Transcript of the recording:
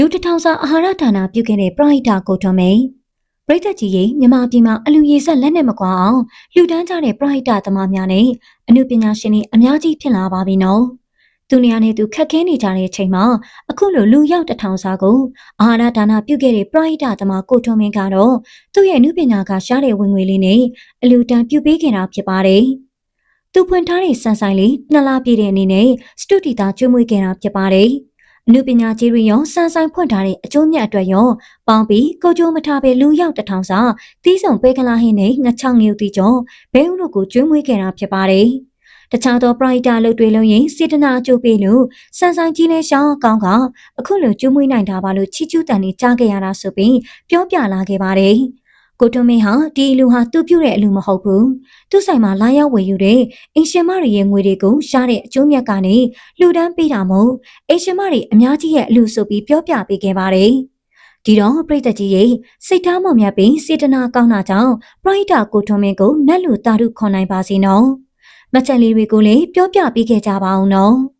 လူတစ်ထောင်စာအာဟာရဒါနာပြုခဲ့တဲ့ပရိဒါကိုထွန်မိန်ပရိသတ်ကြီးရေမြန်မာပြည်မှာအလူရည်ဆက်လက်နဲ့မကွာအောင်လူတန်းကြတဲ့ပရိဒါသမားများနဲ့အမှုပညာရှင်တွေအများကြီးဖြစ်လာပါပြီနော်သူနေရာနဲ့သူခက်ခဲနေကြတဲ့အချိန်မှာအခုလိုလူရောက်တစ်ထောင်စာကိုအာဟာရဒါနာပြုခဲ့တဲ့ပရိဒါသမားကိုထွန်မင်းကတော့သူ့ရဲ့အမှုပညာကရှားတဲ့ဝင်ငွေလေးနဲ့အလူတန်းပြုပေးခဲ့တာဖြစ်ပါတယ်သူဖွင့်ထားတဲ့စံဆိုင်လေးနှစ်လပြည့်တဲ့အနေနဲ့စတူဒီတာကျွေးမွေးခဲ့တာဖြစ်ပါတယ် အမှုပညာကြီးတွေရောစံဆိုင်ဖွင့်ထားတဲ့အကျိုးမြတ်အတွက်ရောပေါင်းပြီးကိုကြိုးမထားပဲလူရောက်တထောင်စာတီးဆောင်ပဲကလာဟင်းနဲ့ငချောင်းငယ်တီကျော်ဘဲဦးတို့ကိုကျွေးမွေးခဲ့တာဖြစ်ပါတယ်။တခြားသောပရိုက်တာလုပ်တွေလုံးရင်စေတနာအကျိုးပေးလို့စန်ဆိုင်ကြီးနဲ့ရှောင်းအကောင်းကအခုလိုကျွေးမွေးနိုင်တာပါလို့ချီကျူးတန်နေကြားခဲ့ရတာဆိုပြီးပြောပြလာခဲ့ပါတယ်။ ကိုထွန်းမင်းဟာဒီလူဟာသူ့ပြုတဲ့အလူမဟုတ်ဘူး။သူ့ဆိုင်မှာလာရောက်ဝယ်ယူတဲ့အင်ရှင်မတွေရဲ့ငွေတွေကိုရှားတဲ့အကျိုးမြတ်ကနေလှူဒန်းပေးတာမို့အင်ရှင်မတွေအများကြီးရဲ့အလူဆိုပြီးပြောပြပေးခဲ့ပါတယ်။ဒီတော့ပြိတ္တကြီးရဲ့စိတ်ထားမောင်မြတ်ပြီးစေတနာကောင်းတာကြောင့်ပရိဒါကိုထွန်မင်းကိုနတ်လူတာရုခွန်နိုင်ပါစေနော်မချက်လေးတွေကိုလည်းပြောပြပေးခဲ့ကြပါအောင်နော်